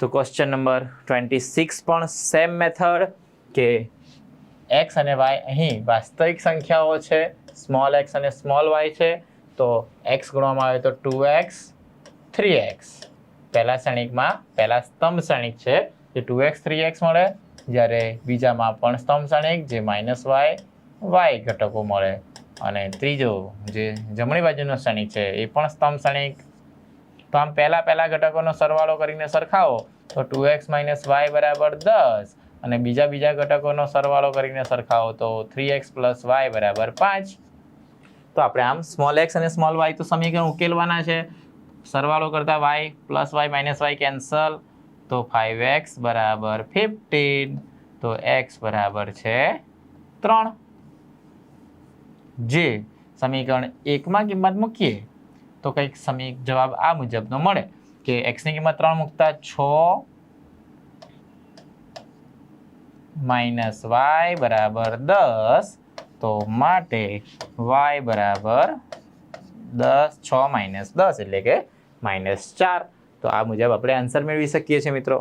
તો question number twenty six પણ same method કે એક્સ અને વાય અહીં વાસ્તવિક સંખ્યાઓ છે સ્મોલ એક્સ અને સ્મોલ વાય છે, તો એક્સ ગણવામાં આવે તો ટુ એક્સ થ્રી એક્સ પહેલા શ્રેણિકમાં પહેલા સ્તંભ શ્રેણિક છે, જે ટુ એક્સ થ્રી એક્સ મળે. જ્યારે બીજામાં પણ સ્તંભ શ્રેણિક, જે માઇનસ વાય વાય ઘટકો મળે. અને ત્રીજો જે જમણી બાજુનો શ્રેણિક છે, એ પણ સ્તંભ શ્રેણિક. તો આમ પહેલા પહેલા ઘટકોનો સરવાળો કરીને સરખાવો. તો ટુ એક્સ માઇનસ વાય બરાબર દસ. અને બીજા બીજા ઘટકોનો સરવાળો કરીને સરખાવો તો થ્રી એક્સ પ્લસ વાય બરાબર પાંચ. તો આપણે આમ સ્મોલ એક્સ અને સ્મોલ વાય તો સમીકરણ ઉકેલવાના છે. સરવાળો કરતા y plus y minus y cancel તો ફાઇવ એક્સ બરાબર ફિફ્ટીન તો એક્સ બરાબર છે ત્રણ. જે સમીકરણ એકમાં કિંમત મૂકીએ. તો કંઈક સમી જવાબ આ મુજબનો મળે. કે એક્સની કિંમત ત્રણ મૂકતા છ માઇનસ વાય બરાબર દસ, તો માટે વાય બરાબર દસ, છ માઇનસ દસ એટલે કે માઇનસ ચાર. તો આ મુજબ આપણે આન્સર મેળવી શકીએ છીએ મિત્રો.